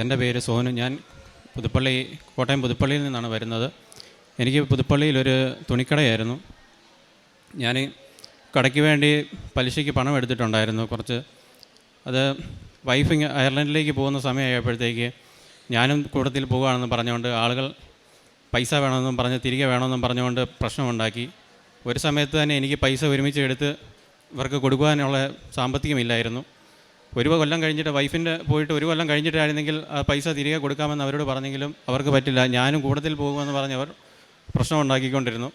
എന്റെ പേര് സോനു. ഞാൻ പുതുപ്പള്ളി കോട്ടയം പുതുപ്പള്ളിയിൽ നിന്നാണ് വരുന്നത്. എനിക്ക് പുതുപ്പള്ളിയിലൊരു തുണിക്കടയായിരുന്നു. ഞാൻ കടയ്ക്ക് വേണ്ടി പലിശയ്ക്ക് പണം എടുത്തിട്ടുണ്ടായിരുന്നു കുറച്ച്. അത് വൈഫ് അയർലൻഡിലേക്ക് പോകുന്ന സമയമായപ്പോഴത്തേക്ക് ഞാനും കൂട്ടത്തിൽ പോകുകയാണെന്ന് പറഞ്ഞുകൊണ്ട് ആളുകൾ പൈസ വേണമെന്നും പറഞ്ഞ് തിരികെ വേണമെന്നും പറഞ്ഞുകൊണ്ട് പ്രശ്നമുണ്ടാക്കി. ഒരു സമയത്ത് തന്നെ എനിക്ക് പൈസ ഒരുമിച്ച് എടുത്ത് ഇവർക്ക് കൊടുക്കുവാനുള്ള സാമ്പത്തികമില്ലായിരുന്നു. ഒരു കൊല്ലം കഴിഞ്ഞിട്ട് വൈഫിന്റെ പോയിട്ട് ഒരു കൊല്ലം കഴിഞ്ഞിട്ടായിരുന്നെങ്കിൽ പൈസ തിരികെ കൊടുക്കാമെന്ന് അവരോട് പറഞ്ഞെങ്കിലും അവർക്ക് പറ്റില്ല. ഞാനും കൂടുതൽ പോകുമെന്ന് പറഞ്ഞവർ പ്രശ്നം ഉണ്ടാക്കിക്കൊണ്ടിരുന്നു.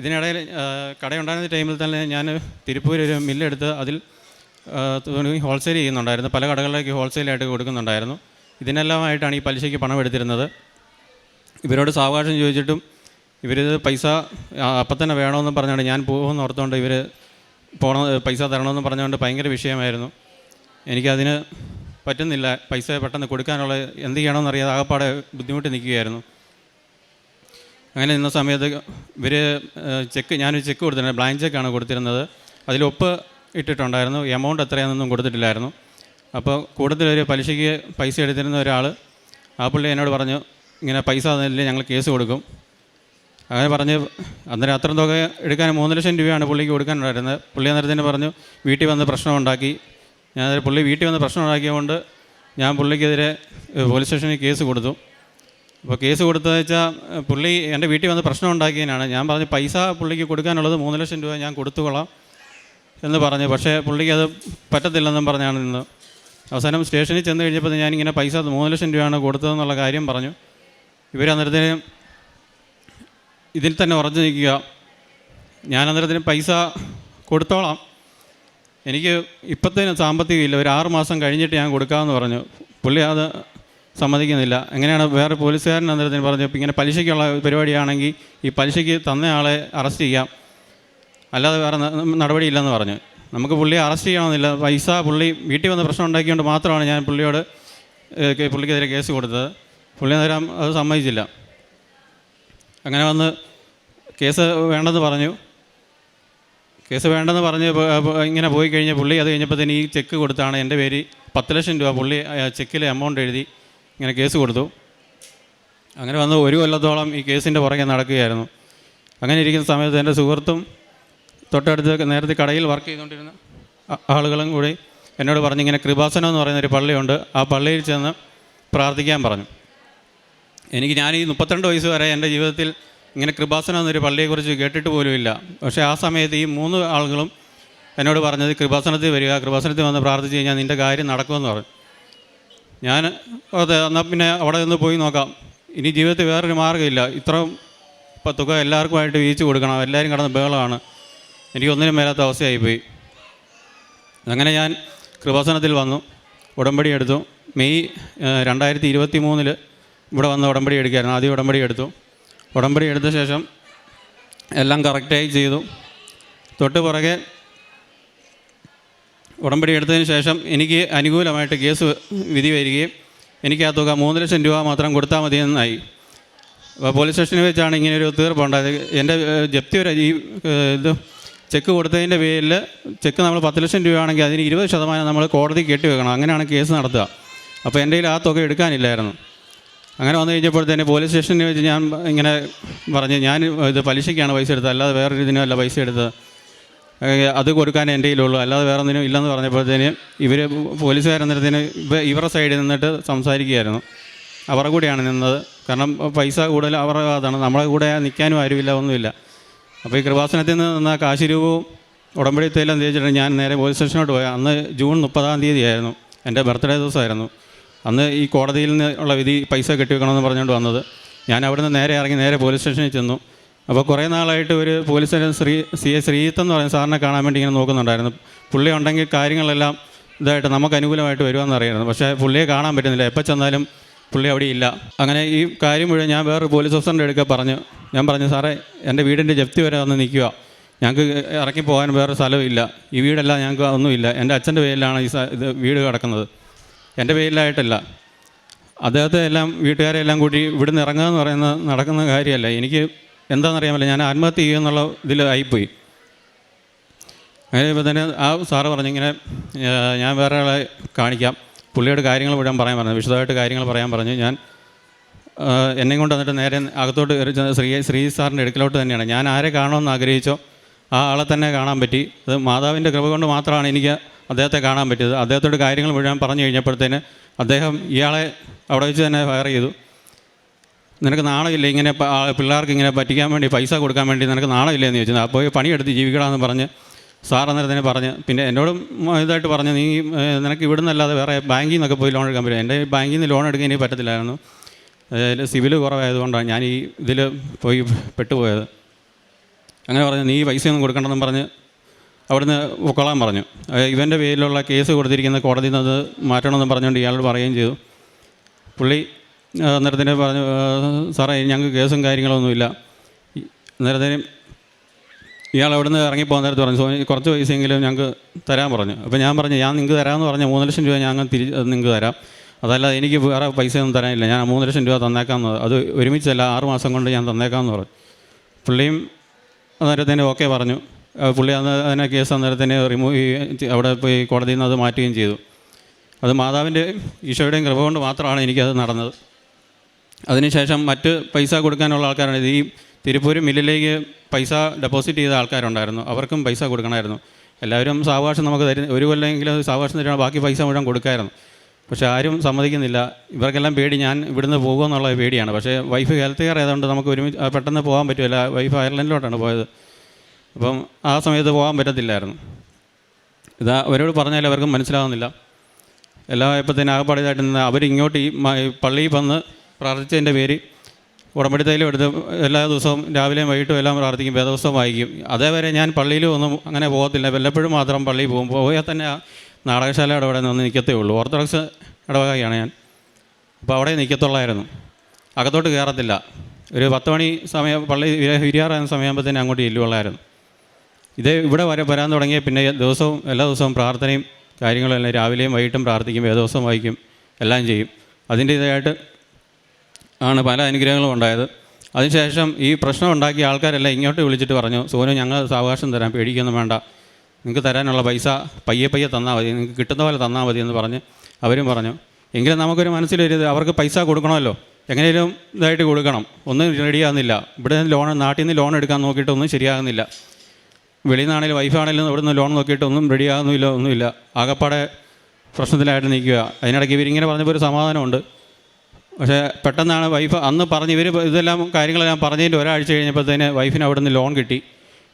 ഇതിനിടയിൽ കടയുണ്ടായിരുന്ന ടൈമിൽ തന്നെ ഞാൻ തിരുപ്പൂർ ഒരു മില്ലെടുത്ത് അതിൽ ഹോൾസെയിൽ ചെയ്യുന്നുണ്ടായിരുന്നു. പല കടകളിലേക്ക് ഹോൾസെയിലായിട്ട് കൊടുക്കുന്നുണ്ടായിരുന്നു. ഇതിനെല്ലാമായിട്ടാണ് ഈ പലിശയ്ക്ക് പണം എടുത്തിരുന്നത്. ഇവരോട് സാവകാശം ചോദിച്ചിട്ടും ഇവരിത് പൈസ അപ്പം തന്നെ വേണമെന്ന് പറഞ്ഞുകൊണ്ട് ഞാൻ പോകുമെന്ന് ഓർത്തുകൊണ്ട് ഇവർ പോണ പൈസ തരണമെന്ന് പറഞ്ഞുകൊണ്ട് ഭയങ്കര വിഷയമായിരുന്നു. എനിക്കതിന് പറ്റുന്നില്ല. പൈസ പെട്ടെന്ന് കൊടുക്കാനുള്ള എന്ത് ചെയ്യണമെന്നറിയാതെ ആകപ്പാടെ ബുദ്ധിമുട്ട് നിൽക്കുകയായിരുന്നു. അങ്ങനെ നിന്ന സമയത്ത് ഇവർ ചെക്ക് ഞാനൊരു ചെക്ക് കൊടുത്തിട്ടുണ്ട്. ബ്ലാങ്ക് ചെക്കാണ് കൊടുത്തിരുന്നത്. അതിൽ ഒപ്പ് ഇട്ടിട്ടുണ്ടായിരുന്നു. എമൗണ്ട് എത്രയാണെന്നൊന്നും കൊടുത്തിട്ടില്ലായിരുന്നു. അപ്പോൾ കൂടുതലൊരു പലിശയ്ക്ക് പൈസ എടുത്തിരുന്ന ഒരാൾ ആ പുള്ളി എന്നോട് പറഞ്ഞു ഇങ്ങനെ പൈസ തന്നില്ലേ ഞങ്ങൾ കേസ് കൊടുക്കും. അങ്ങനെ പറഞ്ഞ് അന്നേരം അത്രയും തുക എടുക്കാൻ മൂന്ന് ലക്ഷം രൂപയാണ് പുള്ളിക്ക് കൊടുക്കാനുണ്ടായിരുന്നത്. പുള്ളി അന്നേരത്തിന് പറഞ്ഞു വീട്ടിൽ വന്ന് പ്രശ്നം ഉണ്ടാക്കി ഞാൻ പുള്ളി വീട്ടിൽ വന്ന് പ്രശ്നം ഉണ്ടാക്കിയതുകൊണ്ട് ഞാൻ പുള്ളിക്കെതിരെ പോലീസ് സ്റ്റേഷനിൽ കേസ് കൊടുത്തു. അപ്പോൾ കേസ് കൊടുത്തതെന്ന് വെച്ചാൽ പുള്ളി എന്റെ വീട്ടിൽ വന്ന് പ്രശ്നം ഉണ്ടാക്കിയതിനാണ്. ഞാൻ പറഞ്ഞു പൈസ പുള്ളിക്ക് കൊടുക്കാനുള്ളത് മൂന്ന് ലക്ഷം രൂപ ഞാൻ കൊടുത്തുകൊള്ളാം എന്ന് പറഞ്ഞു. പക്ഷേ പുള്ളിക്ക് അത് പറ്റത്തില്ലെന്നും പറഞ്ഞാണ് നിന്ന്. അവസാനം സ്റ്റേഷനിൽ ചെന്ന് കഴിഞ്ഞപ്പോൾ ഞാനിങ്ങനെ പൈസ മൂന്ന് ലക്ഷം രൂപയാണ് കൊടുത്തതെന്നുള്ള കാര്യം പറഞ്ഞു. ഇവർ അന്നേരത്തിന് ഇതിൽ തന്നെ ഉറച്ചു നിൽക്കുക. ഞാൻ അന്നേരത്തിന് പൈസ കൊടുത്തോളാം. എനിക്ക് ഇപ്പത്തേന് സാമ്പത്തികമില്ല. ഒരു ആറ് മാസം കഴിഞ്ഞിട്ട് ഞാൻ കൊടുക്കാമെന്ന് പറഞ്ഞു. പുള്ളി അത് സമ്മതിക്കുന്നില്ല. എങ്ങനെയാണ് വേറെ പോലീസുകാരൻ അന്നേരത്തിന് പറഞ്ഞു "ഇപ്പം ഇങ്ങനെ പലിശയ്ക്കുള്ള പരിപാടിയാണെങ്കിൽ ഈ പലിശയ്ക്ക് തന്നയാളെ അറസ്റ്റ് ചെയ്യാം. അല്ലാതെ വേറെ നടപടിയില്ലെന്ന് പറഞ്ഞു. നമുക്ക് പുള്ളിയെ അറസ്റ്റ് ചെയ്യണമെന്നില്ല. പൈസ പുള്ളി വീട്ടിൽ വന്ന് പ്രശ്നം ഉണ്ടാക്കിയതുകൊണ്ട് മാത്രമാണ് ഞാൻ പുള്ളിയോട് പുള്ളിക്കെതിരെ കേസ് കൊടുത്തത്. പുള്ളി നേരം അത് സമ്മതിച്ചില്ല. അങ്ങനെ വന്ന് കേസ് വേണ്ടെന്ന് പറഞ്ഞു. കേസ് വേണ്ടെന്ന് പറഞ്ഞ് ഇങ്ങനെ പോയി കഴിഞ്ഞ പുള്ളി അത് തന്നെ ഈ ചെക്ക് കൊടുത്താണ് എന്റെ പേര് പത്ത് ലക്ഷം രൂപ പുള്ളി ചെക്കിൽ എമൗണ്ട് എഴുതി ഇങ്ങനെ കേസ് കൊടുത്തു. അങ്ങനെ വന്ന് ഒരു കൊല്ലത്തോളം ഈ കേസിന്റെ പുറകെ നടക്കുകയായിരുന്നു. അങ്ങനെ ഇരിക്കുന്ന സമയത്ത് എന്റെ സുഹൃത്തും തൊട്ടടുത്ത് നേരത്തെ കടയിൽ വർക്ക് ചെയ്തുകൊണ്ടിരുന്ന ആളുകളും കൂടി എന്നോട് പറഞ്ഞു ഇങ്ങനെ കൃപാസനം എന്ന് പറയുന്ന ഒരു പള്ളിയുണ്ട് ആ പള്ളിയിൽ ചെന്ന് പ്രാർത്ഥിക്കാൻ പറഞ്ഞു. എനിക്ക് ഞാൻ ഈ മുപ്പത്തിരണ്ട് വയസ്സ് വരെ എന്റെ ജീവിതത്തിൽ ഇങ്ങനെ കൃപാസനം എന്നൊരു പള്ളിയെക്കുറിച്ച് കേട്ടിട്ട് പോലുമില്ല പക്ഷേ ആ സമയത്ത് ഈ മൂന്ന് ആളുകളും എന്നോട് പറഞ്ഞത് കൃപാസനത്തിൽ വരിക കൃപാസനത്തിൽ വന്ന് പ്രാർത്ഥിച്ച് കഴിഞ്ഞാൽ നിന്റെ കാര്യം നടക്കുമെന്ന് പറഞ്ഞു. ഞാൻ അതെ എന്നാൽ പിന്നെ അവിടെ നിന്ന് പോയി നോക്കാം. ഇനി ജീവിതത്തിൽ വേറൊരു മാർഗമില്ല. ഇത്ര ഇപ്പം തുക എല്ലാവർക്കുമായിട്ട് വീഴ്ച കൊടുക്കണം. എല്ലാവരും കടന്ന് ബഹളമാണ്. എനിക്കൊന്നിനും മേലാത്ത അവസ്ഥയായിപ്പോയി. അങ്ങനെ ഞാൻ കൃപാസനത്തിൽ വന്നു. ഉടമ്പടി എടുത്തു. മെയ് രണ്ടായിരത്തി ഇരുപത്തി മൂന്നിൽ ഇവിടെ വന്ന് ഉടമ്പടി എടുക്കുകയായിരുന്നു. ആദ്യം ഉടമ്പടി എടുത്തു. ഉടമ്പടി എടുത്ത ശേഷം എല്ലാം കറക്റ്റായി ചെയ്തു. തൊട്ട് പുറകെ ഉടമ്പടി എടുത്തതിന് ശേഷം എനിക്ക് അനുകൂലമായിട്ട് കേസ് വിധി വരികയും എനിക്ക് ആ തുക മൂന്ന് ലക്ഷം രൂപ മാത്രം കൊടുത്താൽ മതിയെന്നായി അപ്പോൾ പോലീസ് സ്റ്റേഷനിൽ വെച്ചാണ് ഇങ്ങനെ ഒരു തീർപ്പുണ്ടായത് എന്റെ ജപ്തി ഒരു ഈ ഇത് ചെക്ക് കൊടുത്തതിന്റെ പേരിൽ ചെക്ക് നമ്മൾ പത്ത് ലക്ഷം രൂപയാണെങ്കിൽ അതിന് ഇരുപത് ശതമാനം നമ്മൾ കോടതി കെട്ടിവെക്കണം. അങ്ങനെയാണ് കേസ് നടത്തുക. അപ്പോൾ എന്റെ കയ്യിൽ ആ തുക എടുക്കാനില്ലായിരുന്നു. അങ്ങനെ വന്നു കഴിഞ്ഞപ്പോഴത്തേന് പോലീസ് സ്റ്റേഷനിൽ വെച്ച് ഞാൻ ഇങ്ങനെ പറഞ്ഞ് ഞാൻ ഇത് പലിശയ്ക്കാണ് പൈസ എടുത്തത് അല്ലാതെ വേറൊരു ഇതിനുമല്ല പൈസ എടുത്തത്. അത് കൊടുക്കാൻ എന്റെ കയ്യിലുള്ളൂ. അല്ലാതെ വേറെ ഒന്നിനും ഇല്ലെന്ന് പറഞ്ഞപ്പോഴത്തേന് ഇവർ പോലീസുകാരെന്നതിന് ഇവ ഇവരുടെ സൈഡിൽ നിന്നിട്ട് സംസാരിക്കുകയായിരുന്നു. അവരുടെ കൂടെയാണ് നിന്നത്. കാരണം പൈസ കൂടുതൽ അവരുടെ അതാണ് നമ്മളെ കൂടെ നിൽക്കാനും ആരുമില്ല ഒന്നുമില്ല. അപ്പോൾ ഈ കൃപാസനത്തിൽ നിന്ന് നിന്ന കാശിരൂപവും രൂപവും ഉടമ്പടിത്തേലും തേച്ചിട്ട് ഞാൻ നേരെ പോലീസ് സ്റ്റേഷനോട്ട് പോയി. അന്ന് ജൂൺ മുപ്പതാം തീയതി ആയിരുന്നു എന്റെ ബർത്ത്ഡേ ദിവസമായിരുന്നു. അന്ന് ഈ കോടതിയിൽ നിന്ന് ഉള്ള വിധി പൈസ കെട്ടിവെക്കണമെന്ന് പറഞ്ഞുകൊണ്ട് വന്നത്. ഞാൻ അവിടുന്ന് നേരെ ഇറങ്ങി നേരെ പോലീസ് സ്റ്റേഷനിൽ ചെന്നു. അപ്പോൾ കുറേ നാളായിട്ട് ഒരു പോലീസുകാരൻ ശ്രീ സി എ ശ്രീജിത്ത് എന്ന് പറയുന്ന സാറിനെ കാണാൻ വേണ്ടി ഇങ്ങനെ നോക്കുന്നുണ്ടായിരുന്നു. പുള്ളി ഉണ്ടെങ്കിൽ കാര്യങ്ങളെല്ലാം ഇതായിട്ട് നമുക്ക് അനുകൂലമായിട്ട് വരുമെന്ന് അറിയായിരുന്നു. പക്ഷേ പുള്ളിയെ കാണാൻ പറ്റുന്നില്ല. എപ്പോൾ ചെന്നാലും പുള്ളി അവിടെ ഇല്ല. അങ്ങനെ ഈ കാര്യം മുഴുവൻ ഞാൻ വേറൊരു പോലീസ് ഓഫീസറിന്റെ അടുക്ക പറഞ്ഞു ഞാൻ പറഞ്ഞു സാറേ എന്റെ വീടിന്റെ ജപ്തി വരെ വന്ന് നിൽക്കുക. ഞങ്ങൾക്ക് ഇറക്കി പോകാൻ വേറെ ഇല്ല. ഈ വീടെല്ലാം ഞങ്ങൾക്ക് ഒന്നുമില്ല. എന്റെ അച്ഛന്റെ പേരിലാണ് ഈ ഇത് വീട് കിടക്കുന്നത്. എന്റെ പേരിലായിട്ടല്ല. അദ്ദേഹത്തെ എല്ലാം വീട്ടുകാരെ എല്ലാം കൂടി ഇവിടുന്ന് ഇറങ്ങുക എന്ന് പറയുന്ന നടക്കുന്ന കാര്യമല്ല. എനിക്ക് എന്താണെന്നറിയാമല്ലോ ഞാൻ ആത്മഹത്യ ചെയ്യുമെന്നുള്ള ഇതിൽ ആയിപ്പോയി. അങ്ങനെ ഇപ്പോൾ തന്നെ ആ സാറ് പറഞ്ഞിങ്ങനെ ഞാൻ വേറെ ആളെ കാണിക്കാം. പുള്ളിയോട് കാര്യങ്ങൾ മുഴുവൻ പറയാൻ പറഞ്ഞു. വിശദമായിട്ട് കാര്യങ്ങൾ പറയാൻ പറഞ്ഞു. ഞാൻ എന്നെ കൊണ്ട് വന്നിട്ട് നേരെ അകത്തോട്ട് കയറി ശ്രീ ശ്രീ സാറിന്റെ അടുക്കലോട്ട് തന്നെയാണ്. ഞാൻ ആരെ കാണുമെന്ന് ആഗ്രഹിച്ചോ ആ ആളെ തന്നെ കാണാൻ പറ്റി. അത് മാതാവിന്റെ കൃപ കൊണ്ട് മാത്രമാണ് എനിക്ക് അദ്ദേഹത്തെ കാണാൻ പറ്റിയത്. അദ്ദേഹത്തോട് കാര്യങ്ങൾ മുഴുവൻ പറഞ്ഞു കഴിഞ്ഞപ്പോഴത്തേന് അദ്ദേഹം ഇയാളെ അവിടെ വെച്ച് തന്നെ ഫയർ ചെയ്തു. നിനക്ക് നാളെയില്ല ഇങ്ങനെ പിള്ളേർക്ക് ഇങ്ങനെ പറ്റിക്കാൻ വേണ്ടി പൈസ കൊടുക്കാൻ വേണ്ടി നിനക്ക് നാളെയില്ല എന്ന് ചോദിച്ചത് അപ്പോൾ പണിയെടുത്ത് ജീവിക്കണമെന്ന് പറഞ്ഞ് സാർ അന്നേരത്തിന് പറഞ്ഞ്. പിന്നെ എന്നോടും ഇതായിട്ട് പറഞ്ഞു നീ നിനക്ക് ഇവിടുന്ന് അല്ലാതെ വേറെ ബാങ്കിൽ നിന്നൊക്കെ പോയി ലോൺ എടുക്കാൻ പറ്റും എന്റെ ബാങ്കിൽ നിന്ന് ലോൺ എടുക്കാൻ എനിക്ക് പറ്റത്തില്ലായിരുന്നു. സിവിൽ കുറവായതുകൊണ്ടാണ് ഞാൻ ഈ ഇതിൽ പോയി പെട്ടുപോയത്. അങ്ങനെ പറഞ്ഞു നീ പൈസയൊന്നും കൊടുക്കണ്ടെന്നും പറഞ്ഞ് അവിടുന്ന് പൊക്കോളാൻ പറഞ്ഞു. ഇവന്റെ പേരിലുള്ള കേസ് കൊടുത്തിരിക്കുന്ന കോടതി നിന്ന് മാറ്റണമെന്ന് പറഞ്ഞുകൊണ്ട് ഇയാളോട് പറയുകയും ചെയ്തു. പുള്ളി അന്നേരത്തിന് പറഞ്ഞു സാറേ ഞങ്ങൾക്ക് കേസും കാര്യങ്ങളൊന്നുമില്ല അന്നേരത്തിന് ഇയാൾ അവിടുന്ന് ഇറങ്ങിപ്പോകാൻ നേരത്ത് പറഞ്ഞു സോനി കുറച്ച് പൈസയെങ്കിലും ഞങ്ങൾക്ക് തരാൻ പറഞ്ഞു. അപ്പോൾ ഞാൻ പറഞ്ഞു ഞാൻ നിങ്ങൾക്ക് തരാമെന്ന് പറഞ്ഞു മൂന്ന് ലക്ഷം രൂപ ഞാൻ തിരി നിങ്ങൾക്ക് തരാം. അതല്ലാതെ എനിക്ക് വേറെ പൈസയൊന്നും തരാനില്ല. ഞാൻ മൂന്ന് ലക്ഷം രൂപ തന്നേക്കാമെന്ന് അത് ഒരുമിച്ചല്ല ആറ് മാസം കൊണ്ട് ഞാൻ തന്നേക്കാമെന്ന് പറഞ്ഞു. പുള്ളിയും അന്നേരത്തിന് ഓക്കെ പറഞ്ഞു. പുള്ളി അന്ന് അതിനെ കേസ് അന്നേരം തന്നെ റിമൂവ് അവിടെ പോയി കോടതിയിൽ നിന്ന് അത് മാറ്റുകയും ചെയ്തു. അത് മാതാവിന്റെ ഈശോയുടെയും കൃപ കൊണ്ട് മാത്രമാണ് എനിക്കത് നടന്നത്. അതിനുശേഷം മറ്റ് പൈസ കൊടുക്കാനുള്ള ആൾക്കാരാണ്. ഈ തിരുപ്പൂർ മില്ലിലേക്ക് പൈസ ഡെപ്പോസിറ്റ് ചെയ്ത ആൾക്കാരുണ്ടായിരുന്നു. അവർക്കും പൈസ കൊടുക്കണമായിരുന്നു. എല്ലാവരും സാവകാശം നമുക്ക് തരുന്ന ഒരു കൊല്ലമെങ്കിലും സാവകാശം തരുന്ന ബാക്കി പൈസ മുഴുവൻ കൊടുക്കായിരുന്നു. പക്ഷേ ആരും സമ്മതിക്കുന്നില്ല. ഇവർക്കെല്ലാം പേടി. ഞാൻ ഇവിടുന്ന് പോകുമെന്നുള്ള പേടിയാണ്. പക്ഷേ വൈഫ് ഹെൽത്ത് കെയർ ആയതുകൊണ്ട് നമുക്ക് ഒരുമിച്ച് പെട്ടെന്ന് പോകാൻ പറ്റുമല്ല വൈഫ് അയർലൻഡിലോട്ടാണ് പോയത്. അപ്പം ആ സമയത്ത് പോകാൻ പറ്റത്തില്ലായിരുന്നു. ഇതാ അവരോട് പറഞ്ഞാൽ അവർക്കും മനസ്സിലാവുന്നില്ല. എല്ലാം ആയപ്പോഴത്തേന് ആകപ്പാടിയതായിട്ട് നിന്ന് അവരിങ്ങോട്ട് ഈ പള്ളിയിൽ വന്ന് പ്രാർത്ഥിച്ചതിന്റെ പേര് ഉടമ്പടി തൈലം എടുത്ത് എല്ലാ ദിവസവും രാവിലെയും വൈകിട്ടും എല്ലാം പ്രാർത്ഥിക്കും. വേദപുസ്തകം വായിക്കും. അതേവരെ ഞാൻ പള്ളിയിലും ഒന്നും അങ്ങനെ പോകത്തില്ല. വല്ലപ്പോഴും മാത്രം പള്ളിയിൽ പോകും. പോയാൽ തന്നെ ആ നാടകശാലയുടെ അവിടെ നിന്ന് നിൽക്കത്തേ ഉള്ളൂ. ഓർത്തഡോക്സ് ഇടവകയാണ് ഞാൻ. അപ്പോൾ അവിടെ നിൽക്കത്തുള്ളായിരുന്നു അകത്തോട്ട് കയറത്തില്ല. ഒരു പത്ത് മണി സമയം പള്ളി വിരിയാറാകുന്ന തന്നെ അങ്ങോട്ട് ചെല്ലുള്ളായിരുന്നു. ഇത് ഇവിടെ വരെ വരാൻ തുടങ്ങിയ പിന്നെ ദിവസവും എല്ലാ ദിവസവും പ്രാർത്ഥനയും കാര്യങ്ങളും എല്ലാം രാവിലെയും വൈകിട്ടും പ്രാർത്ഥിക്കും വേദവസം വായിക്കും എല്ലാം ചെയ്യും. അതിന്റെ ഇതായിട്ട് ആണ് പല അനുഗ്രഹങ്ങളും ഉണ്ടായത്. അതിനുശേഷം ഈ പ്രശ്നം ഉണ്ടാക്കിയ ആൾക്കാരെല്ലാം ഇങ്ങോട്ട് വിളിച്ചിട്ട് പറഞ്ഞു സോനു ഞങ്ങൾ സാവകാശം തരാം പേടിക്കൊന്നും വേണ്ട. നിങ്ങൾക്ക് തരാനുള്ള പൈസ പയ്യെ പയ്യെ തന്നാൽ മതി. നിങ്ങൾക്ക് കിട്ടുന്ന പോലെ തന്നാൽ മതി എന്ന് പറഞ്ഞ് അവരും പറഞ്ഞു. എങ്കിലും നമുക്കൊരു മനസ്സിലൊരു അവർക്ക് പൈസ കൊടുക്കണമല്ലോ. എങ്ങനെയും ഇതായിട്ട് കൊടുക്കണം. ഒന്നും റെഡിയാകുന്നില്ല. ഇവിടെ നിന്ന് ലോൺ നാട്ടിൽ നിന്ന് ലോൺ എടുക്കാൻ നോക്കിയിട്ടൊന്നും ശരിയാകുന്നില്ല. വെളിയിൽ നിന്നാണെങ്കിലും വൈഫാണെങ്കിലും ഇവിടെ നിന്ന് ലോൺ നോക്കിയിട്ടൊന്നും റെഡിയാകുന്നില്ല ഒന്നുമില്ല. ആകെപ്പാടെ പ്രശ്നത്തിലായിട്ട് നിൽക്കുക. അതിനിടയ്ക്ക് ഇവരിങ്ങനെ പറഞ്ഞപ്പോൾ ഒരു സമാധാനമുണ്ട്. പക്ഷേ പെട്ടെന്നാണ് വൈഫ് അന്ന് പറഞ്ഞ് ഇവർ ഇതെല്ലാം കാര്യങ്ങളെല്ലാം പറഞ്ഞതിന്റെ ഒരാഴ്ച കഴിഞ്ഞപ്പോഴത്തേന് വൈഫിന് അവിടെ നിന്ന് ലോൺ കിട്ടി.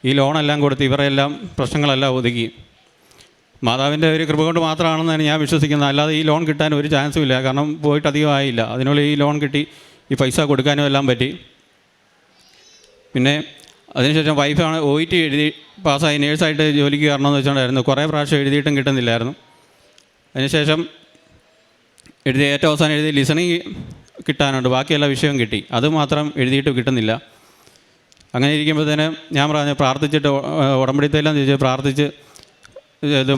ഈ ലോണെല്ലാം കൊടുത്ത് ഇവരെല്ലാം പ്രശ്നങ്ങളെല്ലാം ഒതുക്കി. മാതാവിന്റെ ഒരു കൃപ കൊണ്ട് മാത്രമാണെന്നാണ് ഞാൻ വിശ്വസിക്കുന്നത് അല്ലാതെ ഈ ലോൺ കിട്ടാൻ ഒരു ചാൻസും ഇല്ല. കാരണം പോയിട്ട് അധികം ആയില്ല. അതിനുള്ള ഈ ലോൺ കിട്ടി ഈ പൈസ കൊടുക്കാനും എല്ലാം പറ്റി. പിന്നെ അതിനുശേഷം വൈഫാണ് ഒ ഇ ടി എഴുതി പാസ്സായി. നേഴ്സായിട്ട് ജോലിക്ക് കയറണമെന്ന് വെച്ചുകൊണ്ടായിരുന്നു കുറേ പ്രാവശ്യം എഴുതിയിട്ടും കിട്ടുന്നില്ലായിരുന്നു. അതിനുശേഷം എഴുതി ഏറ്റവും അവസാനം എഴുതി ലിസണിങ് കിട്ടാനുണ്ട്. ബാക്കിയെല്ലാ വിഷയവും കിട്ടി. അതുമാത്രം എഴുതിയിട്ട് കിട്ടുന്നില്ല. അങ്ങനെ ഇരിക്കുമ്പോഴത്തേന് ഞാൻ പറഞ്ഞു പ്രാർത്ഥിച്ചിട്ട് ഉടമ്പടിത്തെല്ലാം ചോദിച്ച് പ്രാർത്ഥിച്ച് ഇത്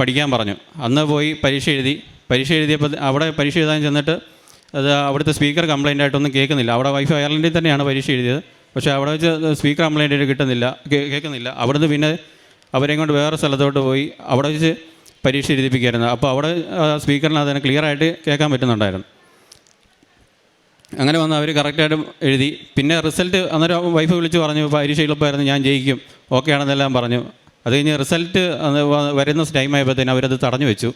പഠിക്കാൻ പറഞ്ഞു. അന്ന് പോയി പരീക്ഷ എഴുതി. പരീക്ഷ എഴുതിയപ്പോൾ അവിടെ പരീക്ഷ എഴുതാൻ ചെന്നിട്ട് അത് അവിടുത്തെ സ്പീക്കർ കംപ്ലൈന്റ് ആയിട്ടൊന്നും കേൾക്കുന്നില്ല. അവിടെ വൈഫ് അയർലൻഡിൽ തന്നെയാണ് പരീക്ഷ എഴുതിയത്. പക്ഷേ അവിടെ വെച്ച് സ്പീക്കർ കംപ്ലൈന്റ് ആയിട്ട് കിട്ടുന്നില്ല കേൾക്കുന്നില്ല. അവിടുന്ന് പിന്നെ അവരെയും കൊണ്ട് വേറെ സ്ഥലത്തോട്ട് പോയി അവിടെ വെച്ച് പരീക്ഷ എഴുതിപ്പിക്കായിരുന്നു. അപ്പോൾ അവിടെ സ്പീക്കറിന് അതിന് ക്ലിയർ ആയിട്ട് കേൾക്കാൻ പറ്റുന്നുണ്ടായിരുന്നു. അങ്ങനെ വന്ന് അവർ കറക്റ്റായിട്ട് എഴുതി. പിന്നെ റിസൾട്ട് അന്നേരം വൈഫ് വിളിച്ച് പറഞ്ഞു പരീക്ഷ എളുപ്പമായിരുന്നു ഞാൻ ജയിക്കും. ഓക്കെ ആണെന്നെല്ലാം പറഞ്ഞു. അത് കഴിഞ്ഞ് റിസൾട്ട് വരുന്ന ടൈം ആയപ്പോഴത്തേന് അവരത് തടഞ്ഞു വെച്ചു.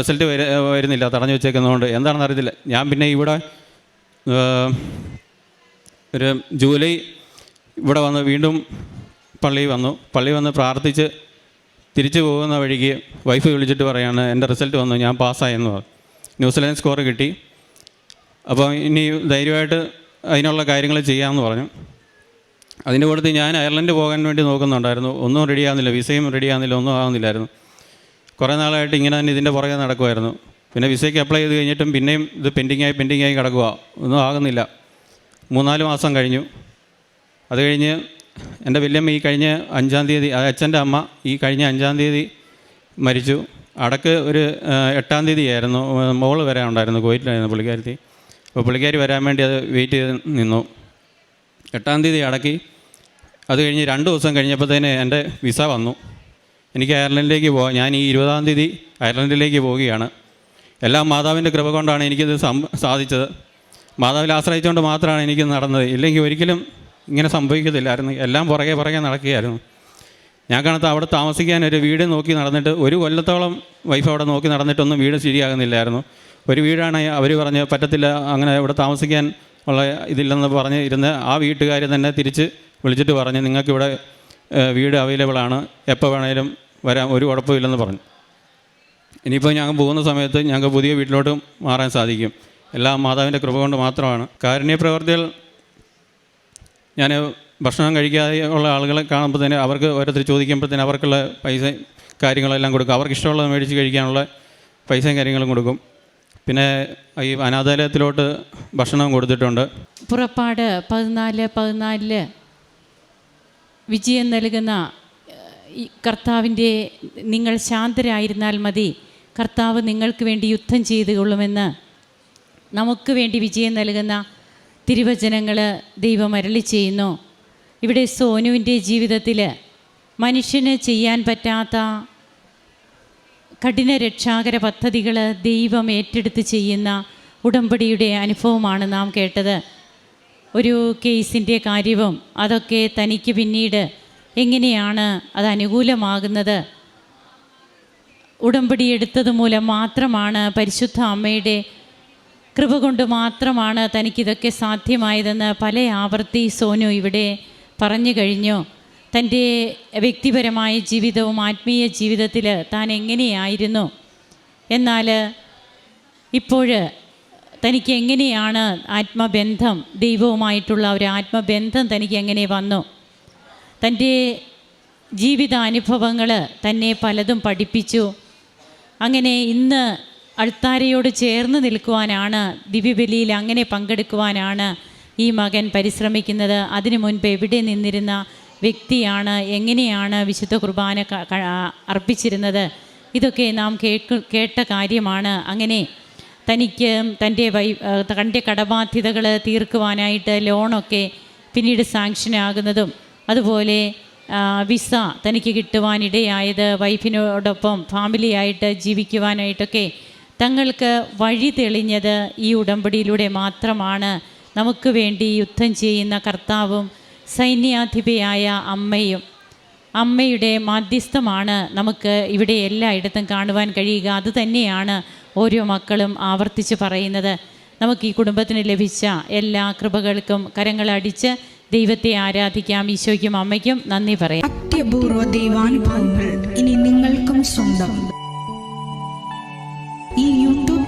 റിസൾട്ട് വര വരുന്നില്ല തടഞ്ഞു വെച്ചേക്കുന്നതുകൊണ്ട്. എന്താണെന്ന് അറിയത്തില്ല. ഞാൻ പിന്നെ ഇവിടെ ഒരു ജൂലൈ ഇവിടെ വന്ന് വീണ്ടും പള്ളി വന്നു. പള്ളി വന്ന് പ്രാർത്ഥിച്ച് തിരിച്ചു പോകുന്ന വഴിക്ക് വൈഫ് വിളിച്ചിട്ട് പറയാണ് എന്റെ റിസൾട്ട് വന്നു ഞാൻ പാസ്സായെന്ന് ന്യൂസിലാൻഡ് സ്കോർ കിട്ടി. അപ്പോൾ ഇനി ധൈര്യമായിട്ട് അതിനുള്ള കാര്യങ്ങൾ ചെയ്യാമെന്ന് പറഞ്ഞു. അതിന്റെ കൂട്ടത്തിൽ ഞാൻ അയർലൻഡ് പോകാൻ വേണ്ടി നോക്കുന്നുണ്ടായിരുന്നു. ഒന്നും റെഡി ആകുന്നില്ല വിസയും റെഡി ആകുന്നില്ല ഒന്നും ആകുന്നില്ലായിരുന്നു കുറേ നാളായിട്ട് ഇങ്ങനെ തന്നെ ഇതിന്റെ പുറകെ നടക്കുമായിരുന്നു. പിന്നെ വിസയ്ക്ക് അപ്ലൈ ചെയ്ത് കഴിഞ്ഞിട്ടും പിന്നെയും ഇത് പെൻഡിങ്ങായി പെൻഡിങ്ങായി കിടക്കുക ഒന്നും ആകുന്നില്ല. മൂന്നാൽ മാസം കഴിഞ്ഞു. അത് കഴിഞ്ഞ് എന്റെ വല്യമ്മ ഈ കഴിഞ്ഞ അഞ്ചാം തീയതി അച്ഛന്റെ അമ്മ ഈ കഴിഞ്ഞ അഞ്ചാം തീയതി മരിച്ചു. അടക്ക് ഒരു എട്ടാം തീയതി ആയിരുന്നു മോൾ വരെ ഉണ്ടായിരുന്നു. കോയിറ്റിലായിരുന്നു പുള്ളിക്കാരത്തി. അപ്പോൾ പുള്ളിക്കാരി വരാൻ വേണ്ടി അത് വെയിറ്റ് ചെയ്ത് നിന്നു. എട്ടാം തീയതി അടക്കി. അത് കഴിഞ്ഞ് രണ്ട് ദിവസം കഴിഞ്ഞപ്പോഴത്തേന് എന്റെ വിസ വന്നു. എനിക്ക് അയർലൻഡിലേക്ക് പോകാം ഞാൻ ഈ ഇരുപതാം തീയതി അയർലൻഡിലേക്ക് പോവുകയാണ്. എല്ലാം മാതാവിന്റെ കൃപ കൊണ്ടാണ് എനിക്കിത് സാധിച്ചത്. മാതാവിൽ ആശ്രയിച്ചുകൊണ്ട് മാത്രമാണ് എനിക്ക് നടന്നത്. ഇല്ലെങ്കിൽ ഒരിക്കലും ഇങ്ങനെ സംഭവിക്കത്തില്ലായിരുന്നു. എല്ലാം പുറകെ പുറകെ നടക്കുകയായിരുന്നു. ഞാൻ കാണത്ത് അവിടെ താമസിക്കാൻ ഒരു വീട് നോക്കി നടന്നിട്ട് ഒരു കൊല്ലത്തോളം വൈഫ് അവിടെ നോക്കി നടന്നിട്ടൊന്നും വീട് ശരിയാകുന്നില്ലായിരുന്നു. ഒരു വീടാണ് അവർ പറഞ്ഞ് പറ്റത്തില്ല അങ്ങനെ ഇവിടെ താമസിക്കാൻ ഉള്ള ഇതില്ലെന്ന് പറഞ്ഞ് ഇരുന്ന് ആ വീട്ടുകാർ തന്നെ തിരിച്ച് വിളിച്ചിട്ട് പറഞ്ഞ് നിങ്ങൾക്കിവിടെ വീട് അവൈലബിൾ ആണ് എപ്പോൾ വേണേലും വരാം ഒരു കുഴപ്പമില്ലെന്ന് പറഞ്ഞു. ഇനിയിപ്പോൾ ഞങ്ങൾ പോകുന്ന സമയത്ത് ഞങ്ങൾക്ക് പുതിയ വീട്ടിലോട്ട് മാറാൻ സാധിക്കും. എല്ലാം മാതാവിന്റെ കൃപ കൊണ്ട് മാത്രമാണ്. കാരുണ്യ പ്രവർത്തികൾ ഞാൻ ഭക്ഷണം കഴിക്കാതെ ഉള്ള ആളുകളെ കാണുമ്പോൾ തന്നെ അവർക്ക് ഓരോരുത്തർ തന്നെ അവർക്കുള്ള പൈസ കാര്യങ്ങളെല്ലാം കൊടുക്കും. അവർക്ക് ഇഷ്ടമുള്ളത് മേടിച്ച് കഴിക്കാനുള്ള പൈസയും കാര്യങ്ങളും കൊടുക്കും. പിന്നെ ഈ അനാഥാലയത്തിലോട്ട് ഭക്ഷണം കൊടുത്തിട്ടുണ്ട്. പുറപ്പാട് പതിനാല് പതിനാലിൽ വിജയം നൽകുന്ന കർത്താവിന്റെ നിങ്ങൾ ശാന്തരായിരുന്നാൽ മതി. കർത്താവ് നിങ്ങൾക്ക് വേണ്ടി യുദ്ധം ചെയ്തു കൊള്ളുമെന്ന് നമുക്ക് വേണ്ടി വിജയം നൽകുന്ന തിരുവചനങ്ങൾ ദൈവം അരളി ചെയ്യുന്നു. ഇവിടെ സോനുവിന്റെ ജീവിതത്തിൽ മനുഷ്യന് ചെയ്യാൻ പറ്റാത്ത കഠിന രക്ഷാകര പദ്ധതികൾ ദൈവം ഏറ്റെടുത്ത് ചെയ്യുന്ന ഉടമ്പടിയുടെ അനുഭവമാണ് നാം കേട്ടത്. ഒരു കേസിന്റെ കാര്യവും അതൊക്കെ തനിക്ക് പിന്നീട് എങ്ങനെയാണ് അത് അനുകൂലമാകുന്നത്? ഉടമ്പടി എടുത്തത് മൂലം മാത്രമാണ് പരിശുദ്ധ അമ്മയുടെ കൃപ കൊണ്ട് മാത്രമാണ് തനിക്കിതൊക്കെ സാധ്യമായതെന്ന് പല ആവർത്തി സോനു ഇവിടെ പറഞ്ഞു കഴിഞ്ഞു. തന്റെ വ്യക്തിപരമായ ജീവിതവും ആത്മീയ ജീവിതത്തിൽ താൻ എങ്ങനെയായിരുന്നു? എന്നാൽ ഇപ്പോൾ തനിക്ക് എങ്ങനെയാണ് ആത്മബന്ധം ദൈവവുമായിട്ടുള്ള ഒരു ആത്മബന്ധം തനിക്ക് എങ്ങനെ വന്നു? തന്റെ ജീവിതാനുഭവങ്ങൾ തന്നെ പലതും പഠിപ്പിച്ചു. അങ്ങനെ ഇന്ന് അൾത്താരയോട് ചേർന്ന് നിൽക്കുവാനാണ് ദിവ്യബലിയിൽ അങ്ങനെ പങ്കെടുക്കുവാനാണ് ഈ മകൻ പരിശ്രമിക്കുന്നത്. അതിനു മുൻപ് എവിടെ നിന്നിരുന്ന വ്യക്തിയാണ് എങ്ങനെയാണ് വിശുദ്ധ കുർബാന അർപ്പിച്ചിരുന്നത്? ഇതൊക്കെ നാം കേട്ട് കേട്ട കാര്യമാണ്. അങ്ങനെ തനിക്ക് തന്റെ വൈ തന്റെ കടബാധ്യതകൾ തീർക്കുവാനായിട്ട് ലോണൊക്കെ പിന്നീട് സാങ്ഷനാകുന്നതും അതുപോലെ വിസ തനിക്ക് കിട്ടുവാനിടയായത് വൈഫിനോടൊപ്പം ഫാമിലിയായിട്ട് ജീവിക്കുവാനായിട്ടൊക്കെ തങ്ങൾക്ക് വഴി തെളിഞ്ഞത് ഈ ഉടമ്പടിയിലൂടെ മാത്രമാണ്. നമുക്ക് വേണ്ടി യുദ്ധം ചെയ്യുന്ന കർത്താവും സൈന്യാധിപയായ അമ്മയും അമ്മയുടെ മാധ്യസ്ഥമാണ് നമുക്ക് ഇവിടെ എല്ലായിടത്തും കാണുവാൻ കഴിയുക. അത് തന്നെയാണ് ഓരോ മക്കളും ആവർത്തിച്ച് പറയുന്നത്. നമുക്ക് ഈ കുടുംബത്തിന് ലഭിച്ച എല്ലാ കൃപകൾക്കും കരങ്ങളടിച്ച് ദൈവത്തെ ആരാധിക്കാം. ഈശോയ്ക്കും അമ്മയ്ക്കും നന്ദി പറയാം. അത്യപൂർവ ദൈവാനുഭവങ്ങൾ ഇനി നിങ്ങൾക്കും സ്വന്തം.